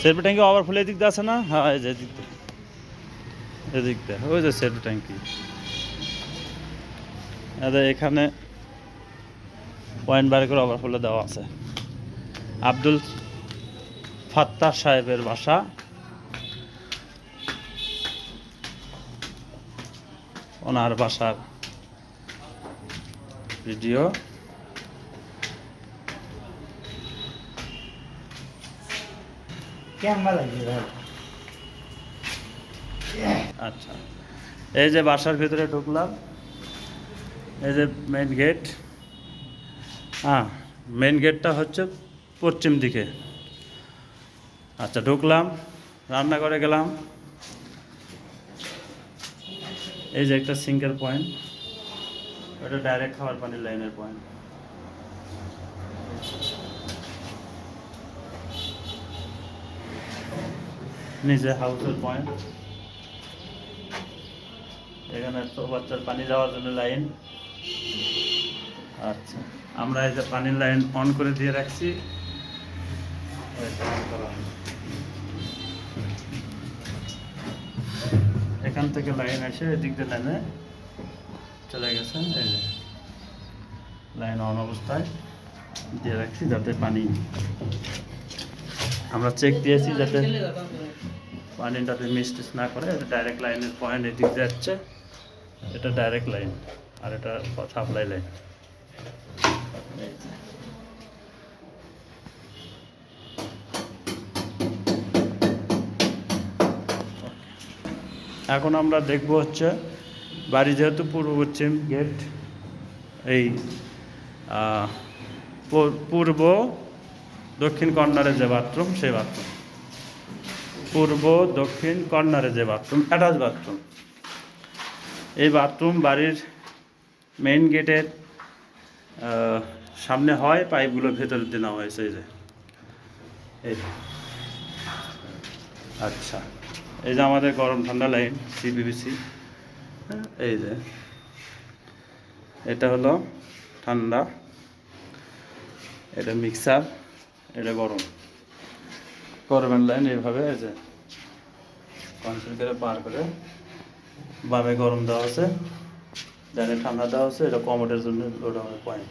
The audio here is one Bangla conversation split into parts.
সেলফি ট্যাঙ্কি ওভারফ্লো এদিক দিয়ে আছে না? হ্যাঁ এই যে এদিক দিয়ে। এদিক দিয়ে। ওই যে সেলফি ট্যাঙ্কি। এখানে পয়েন্ট বার করে ওভারফ্লো দেওয়া আছে। আব্দুল ফাত্তার সাহেবের বাসা। ওনার বাসার ভিডিও। আচ্ছা। এই যে বাসার ভিতরে ঢুকলাম, এই যে মেন গেট হ্যাঁ মেন গেটটা হচ্ছে পশ্চিম দিকে। আচ্ছা ঢুকলাম রান্না করে গেলাম। এই যে একটা সিঙ্গেল পয়েন্ট ওটা ডাইরেক্ট খাবার পানির লাইনের পয়েন্ট নিজে হাউসের পয়েন্ট এখানে তো বাচ্চার পানি যাওয়ার জন্য লাইন আচ্ছা আমরা এই যে পানির লাইন অন করে দিয়ে রাখছি। এখান থেকে লাইন এসে এদিক দিয়ে লাইনে চলে গেছেন এই যে লাইন অন অবস্থায় দিয়ে রাখছি যাতে পানি আমরা চেক দিয়েছি যাতে পানিটাতে মিস্টেস না করে ডাইরেক্ট লাইনের পয়েন্ট এদিক যাচ্ছে। এটা ডাইরেক্ট লাইন আর এটা সাপ্লাই লাইন এখন আমরা দেখব হচ্ছে, বাড়ি যেহেতু পূর্ব পশ্চিম গেট এই পূর্ব দক্ষিণ কর্নারে যে বাথরুম, সেই বাথরুম। পূর্ব, দক্ষিণ কর্নারে যে বাথরুম, অ্যাটাচ বাথরুম। এই বাথরুম বাড়ির মেইন গেটের সামনে হয়, পাইপগুলো ভেতরে দিয়ে নেওয়া হয়েছে, এই যে। এই। আচ্ছা। এই যে আমাদের গরম ঠান্ডা লাইন সিবিবিসি এই যে। এটা হলো ঠান্ডা। এটা মিক্সার এটা গরম। গরমের লাইন এইভাবে, এই যে কনসেন্ট করে পার করে বামে গরম দেওয়া আছে ডানে ঠান্ডা দেওয়া আছে, এটা কমোডের জন্য লোড আমাদের পয়েন্ট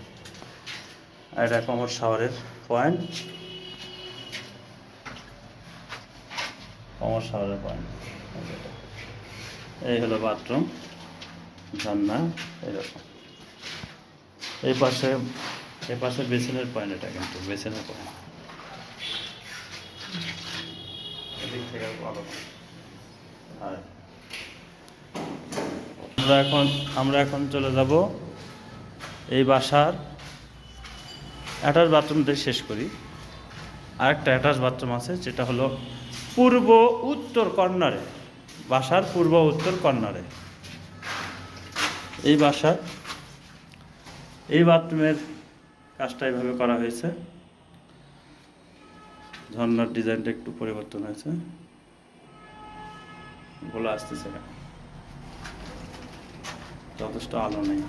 আর এটা কমোড শাওয়ারের পয়েন্ট কমোড শাওয়ারের পয়েন্ট এই হলো বাথরুম ঝর্ণা এরকম। এই পাশে এই পাশে বেসিনের পয়েন্ট এটা কিন্তু, বেসিনের পয়েন্ট এদিক থেকে ভালো। আর আমরা এখন আমরা এখন চলে যাব এই বাসার অ্যাটাচ বাথরুম দিয়ে শেষ করি। আরেকটা অ্যাটাচ বাথরুম আছে যেটা হলো পূর্ব উত্তর কর্নারে। বাসার পূর্ব উত্তর কর্নারে। এই বাসার এই বাথরুমের কাজটা এইভাবে করা হয়েছে। ঝর্নার ডিজাইনটা একটু পরিবর্তন হয়েছে। বলে আসতেছে যথেষ্ট আলো নেই।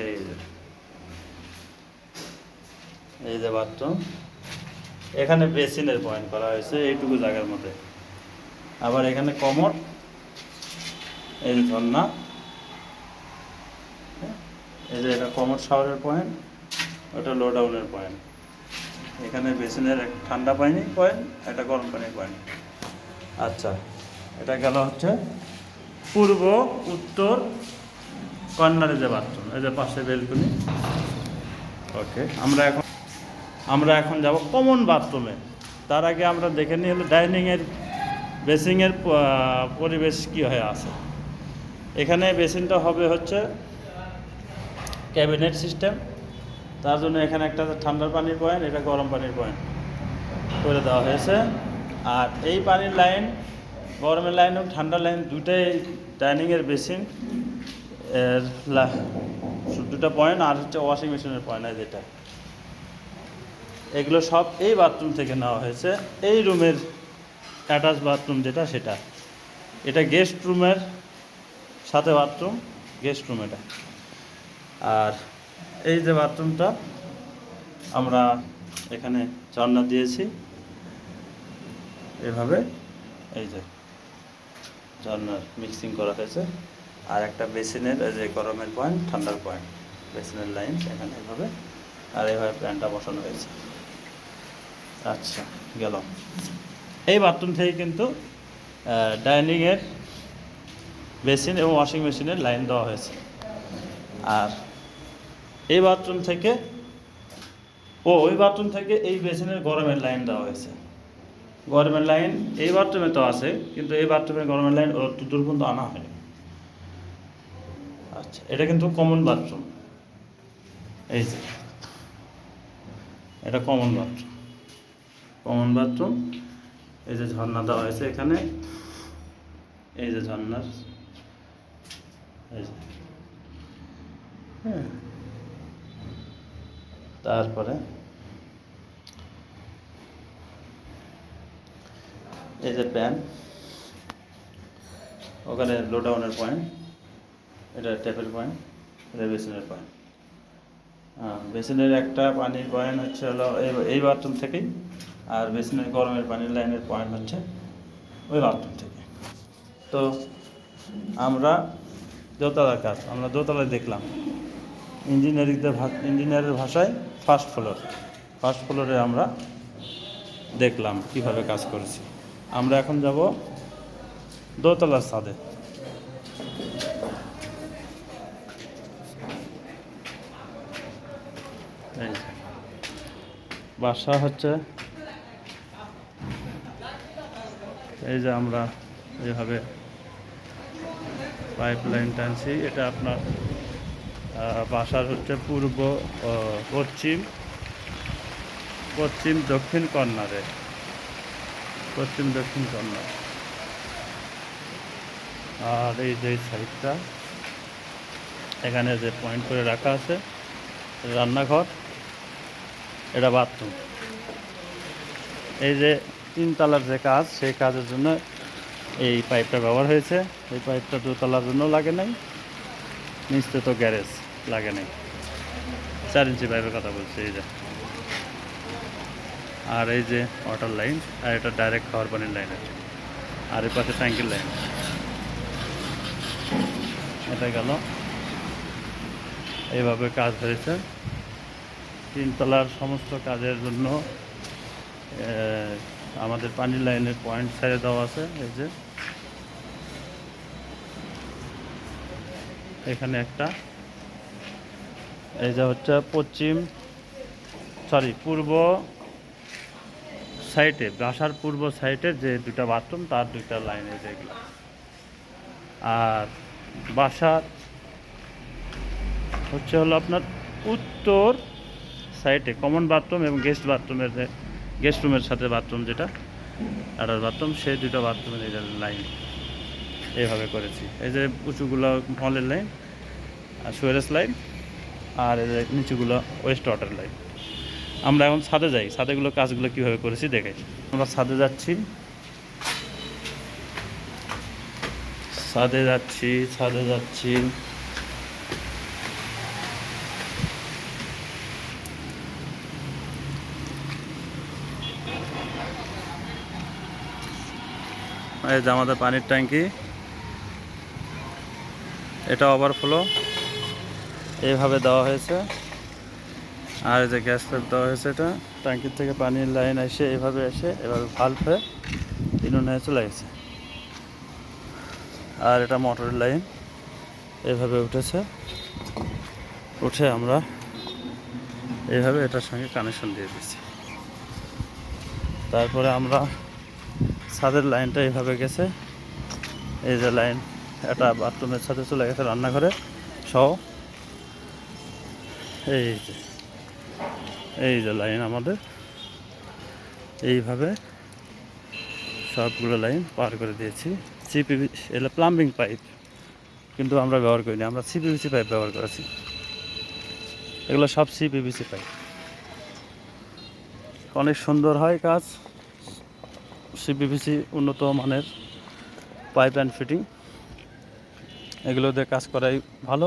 এই যে। এই যে বাথরুম। এখানে বেসিনের পয়েন্ট করা হয়েছে, এইটুকু জায়গার মধ্যে। আবার এখানে কমর, এই ঝর্ণা, এই যে এটা কমর শাওয়ারের পয়েন্ট ওটা লো ডাউনের পয়েন্ট এখানে বেসিনের এক ঠান্ডা পানি পয়েন্ট একটা গরম পানির পয়েন্ট আচ্ছা এটা গেল হচ্ছে পূর্ব, উত্তর, কর্নারে যে বাথরুম এই যে পাশে বেলকুনি ওকে আমরা এখন আমরা এখন যাব কমন বাথরুমে তার আগে আমরা দেখে নিই হলো ডাইনিংয়ের বেসিংয়ের পরিবেশ কী হয়ে আছে। এখানে বেসিনটা হবে হচ্ছে ক্যাবিনেট সিস্টেম তার জন্য এখানে একটা ঠান্ডার পানির পয়েন্ট এটা গরম পানির পয়েন্ট করে দেওয়া হয়েছে। আর এই পানির লাইন গরমের লাইন এবং ঠান্ডার লাইন দুটাই ডাইনিংয়ের বেসিন এর দুটো পয়েন্ট আর হচ্ছে ওয়াশিং মেশিনের পয়েন্ট যেটা। এগুলো সব এই বাথরুম থেকে নেওয়া হয়েছে। এই রুমের অ্যাটাচ বাথরুম যেটা, সেটা। এটা গেস্ট রুমের সাথে বাথরুম, গেস্ট রুম এটা। আর এই যে বাথরুমটা, আমরা এখানে ঝর্ণা দিয়েছি। এভাবে এই যে ঝর্ণার মিক্সিং করা হয়েছে। আর একটা বেসিনের যে গরমের পয়েন্ট ঠান্ডার পয়েন্ট বেসিনের লাইন এখানে এভাবে। আর এভাবে প্যান্টটা বসানো হয়েছে। আচ্ছা গেল। এই বাথরুম থেকে কিন্তু ডাইনিংয়ের বেসিন এবং ওয়াশিং মেশিনের লাইন দেওয়া হয়েছে। আর এই বাথরুম থেকে, ও, ওই বাথরুম থেকে এই বেসিনের গরমের লাইন দেওয়া হয়েছে। গরমের লাইন এই বাথরুমে তো আছে, কিন্তু এই বাথরুমে গরমের লাইন অত দূর পর্যন্ত আনা হয়নি। আচ্ছা এটা কিন্তু কমন বাথরুম এই যে, এটা কমন বাথরুম কমন বাথরুম। এই যে ঝর্ণা দেওয়া হয়েছে এখানে। এই যে ঝর্ণার। হ্যাঁ। তারপরে এই যে প্যান। ওখানে লোডাউনের পয়েন্ট। এটা ট্যাপের পয়েন্ট, এটা বেসিনের পয়েন্ট। বেসিনের একটা পানির পয়েন্ট হচ্ছে হলো এই বাথরুম থেকেই আর বেসিনের গরমের পানির লাইনের পয়েন্ট হচ্ছে ওই বাথরুম থেকে। তো আমরা দোতলার কাজ, আমরা দোতলায় দেখলাম ইঞ্জিনিয়ারিংদের ইঞ্জিনিয়ারের ভাষায় ফার্স্ট ফ্লোর ফার্স্ট ফ্লোরে আমরা দেখলাম কীভাবে কাজ করেছি। আমরা এখন যাব দোতলার ছাদে। বাসা হচ্ছে এই যে আমরা যেভাবে পাইপ লাইন টানছি, এটা আপনার বাসার হচ্ছে পূর্ব পশ্চিম পশ্চিম দক্ষিণ কর্নারে। পশ্চিম দক্ষিণ কর্নার। আর এই যে সাইডটা, এখানে যে পয়েন্ট করে রাখা আছে, রান্নাঘর, এটা বাথরুম এই যে তিনতলার যে কাজ, সেই কাজের জন্য এই পাইপটা ব্যবহার হয়েছে। এই পাইপটা দোতলার জন্য লাগে নাই, নিচতে তো গ্যারেজ লাগে নাই। চার ইঞ্চি পাইপের কথা বলছি, এই যে। আর এই যে ওয়াটার লাইন আর এটা ডাইরেক্ট খাওয়ার পানির লাইন আছে। আর এই পাশে ট্যাঙ্কির লাইন এটা গেল। এইভাবে কাজ হয়েছে। তিনতলার সমস্ত কাজের জন্য আমাদের পানির লাইনের পয়েন্ট ছেড়ে দেওয়া আছে, এই যে। এখানে একটা। এই যে হচ্ছে পশ্চিম সরি পূর্ব সাইডে, বাসার পূর্ব সাইডে যে দুটা বাথরুম তার দুইটা লাইনে এই যে এগুলো। আর বাসার হচ্ছে হলো আপনার উত্তর সাইডে কমন বাথরুম এবং গেস্ট বাথরুমের যে গেস্ট রুমের সাথে বাথরুম যেটা অ্যাটাচ বাথরুম, সে দুটো বাথরুমের এই লাইন এইভাবে করেছি। এই যে উঁচুগুলো হলের লাইন আর সুয়ারেস লাইন আর এই যে নিচুগুলো ওয়েস্ট ওয়াটার লাইন আমরা এখন ছাদে যাই। ছাদেগুলো কাজগুলো কীভাবে করেছি দেখাই। আমরা ছাদে যাচ্ছি। ছাদে যাচ্ছি ছাদে যাচ্ছি। এই যে আমাদের পানির ট্যাঙ্কি। এটা ওভারফ্লো এইভাবে দেওয়া হয়েছে। আর যে গ্যাস পাইপ দেওয়া হয়েছে এটা। ট্যাঙ্কির থেকে পানির লাইন এসে এভাবে এসে এভাবে ভাল্ব হয়ে চলে গেছে। আর এটা মোটরের লাইন এভাবে উঠেছে। উঠে আমরা এইভাবে এটার সঙ্গে কানেকশন দিয়ে দিচ্ছি তারপরে আমরা ছাদের লাইনটা এইভাবে গেছে। এই যে লাইন, এটা বাথরুমের সাথে চলে গেছে রান্নাঘরে। সহ। এই যে এই যে লাইন আমাদের। এইভাবে সবগুলো লাইন পার করে দিয়েছি। সিপিভি এটা প্লাম্বিং পাইপ, কিন্তু আমরা ব্যবহার করিনি। আমরা সিপিভিসি পাইপ ব্যবহার করেছি। এগুলো সব সিপিভিসি পাইপ। অনেক সুন্দর হয় কাজ। সিপিভিসি উন্নত মানের পাইপ অ্যান্ড ফিটিং এগুলো দিয়ে কাজ করাই ভালো।